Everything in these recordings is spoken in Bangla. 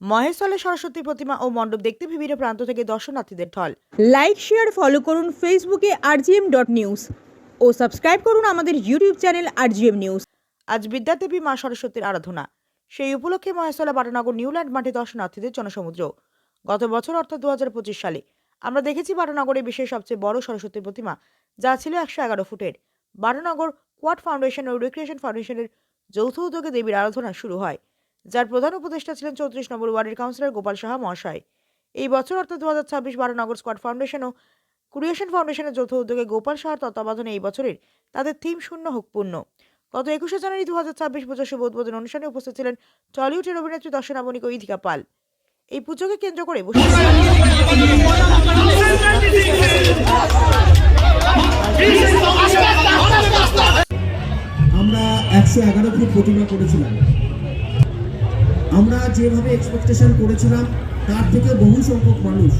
মহেশতলে সরস্বতী প্রতিমা ও মণ্ডপ দেখতে বিভিন্ন প্রান্ত থেকে দর্শনার্থীদের ঢল। লাইক শেয়ার ফলো করুন ফেসবুকে আরজিএম ডট নিউজ ও সাবস্ক্রাইব করুন আমাদের ইউটিউব চ্যানেল আরজিএম নিউজ আজ বিদ্যাদেবী মা সরস্বতীর আরাধনা। সেই উপলক্ষে মহেশতলা বাটানগর নিউল্যান্ড মাঠে দর্শনার্থীদের জনসমুদ্র। গত বছর অর্থাৎ দু হাজার পঁচিশ সালে আমরা দেখেছি বাটানগরে বিশ্বের সবচেয়ে বড় সরস্বতী প্রতিমা, যা ছিল একশো এগারো ফুটের। বাটানগর কোয়াড ফাউন্ডেশন ও রিক্রিয়েশন ফাউন্ডেশনের যৌথ উদ্যোগে দেবীর আরাধনা শুরু হয়। যার প্রধান উপদেষ্টা ছিলেন চৌত্রিশ নম্বর ওয়ার্ডের কাউন্সিলর গোপাল সাহা মহাশয়। এই বছর অর্থাৎ দু হাজার ছাব্বিশ বারানগর স্কোয়াড ফাউন্ডেশন ও ক্রিয়েশন ফাউন্ডেশনের যৌথ উদ্যোগে গোপাল সাহার তত্ত্বাবধানে এই বছরের তাদের থিম শূন্য হোক পূর্ণ গত একুশে জানুয়ারি দু হাজার ছাব্বিশ পুজোর শুভ উদ্বোধন অনুষ্ঠানে উপস্থিত ছিলেন টলিউডের অভিনেত্রী দর্শনামণিক ইধিকা পাল। এই পুজোকে কেন্দ্র করে আমরা একশো এগারো ফুট প্রতিমা করেছিলাম। আমরা যেভাবে এক্সপেকটেশন করেছিলাম, তার থেকে বহু সংখ্যক মানুষ,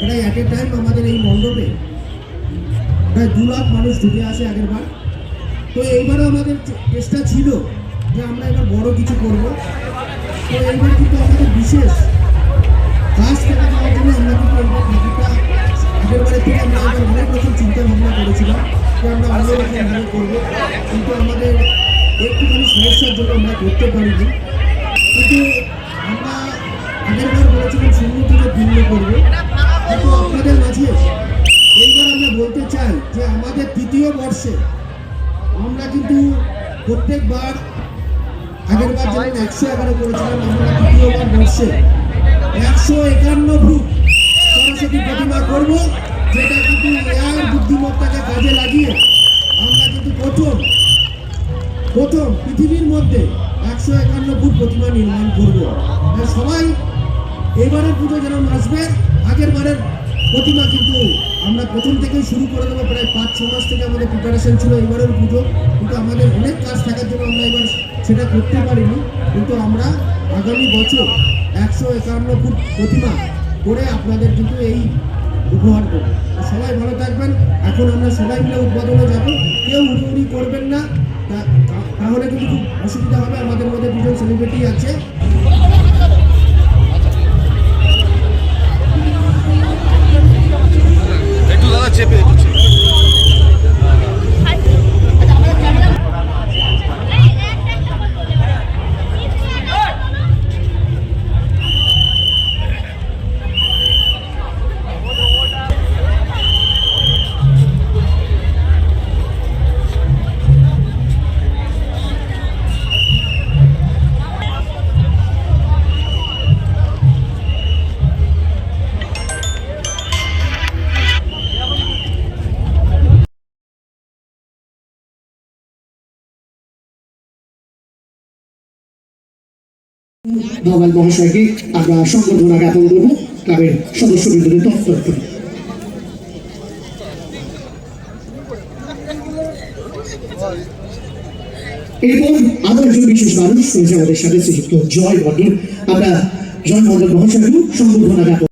প্রায় অ্যাট এ টাইম আমাদের এই মণ্ডপে প্রায় দু লাখ মানুষ ঢুকে আসে আগের বার। তো এইবারও আমাদের চেষ্টা ছিল যে আমরা এবার বড় কিছু করব। তো এইবার কিন্তু আমাদের বিশেষ কাজ করে দেওয়ার জন্য আমরা কিন্তু এইবার ঠাকুরটা আগেরবারের থেকে আমরা এবার অনেক রকম চিন্তা ভাবনা করেছিলাম যে আমরা অন্যরকমভাবে করব। কিন্তু আমাদের একটুখানি সমস্যার জন্য আমরা করতে পারিনি। কিন্তু আমরা আগেরবার বলেছিলাম শূন্য ভিন্ন করব, কিন্তু আপনাদের মাঝে এইবার আমরা বলতে চাই যে আমাদের তৃতীয় বর্ষে আমরা কিন্তু প্রত্যেকবার আগেরবার যেমন একশো এগারো করেছিলাম আমরা তৃতীয়বার বর্ষে একশো একান্ন ফুট সরস্বতী প্রতিমা করব, যেটা কিন্তু এআই বুদ্ধিমত্তাকে কাজে লাগিয়ে আমরা কিন্তু প্রথম প্রথম পৃথিবীর মধ্যে একশো একান্ন ফুট প্রতিমা নির্মাণ করব। সবাই, এবারের পুজো যেরকম আসবে, আগের বারের প্রতিমা কিন্তু আমরা প্রথম থেকেই শুরু করে দেবো, প্রায় পাঁচ, ছ মাস থেকে আমাদের প্রিপারেশন ছিল এবারের পুজো। কিন্তু আমাদের অনেক কাজ থাকার জন্য আমরা এবার সেটা করতে পারিনি। কিন্তু আমরা আগামী বছর একশো একান্ন ফুট প্রতিমা করে আপনাদের কিন্তু এই উপহার দেবো। সবাই ভালো থাকবেন। এখন আমরা সবাই মিলে উদ্বোধনে যাব। কেউ উড়ি করবেন না। তাহলে কিন্তু খুব অসুবিধা হবে। আমাদের মধ্যে দুজন সেলিব্রিটি আছে। ধর্মাল মহাশয়কে আমরা সংবর্ধনা জ্ঞাপন করব। ক্লাবের সদস্যবৃন্দদের তৎপর করি এরপর আরও একজন বিশেষ মানুষ রয়েছে আমাদের সাথে, শ্রীযুক্ত জয় মন্ডল আমরা জয় মন্ডল মহাশয়কে সংবর্ধনা জ্ঞাপন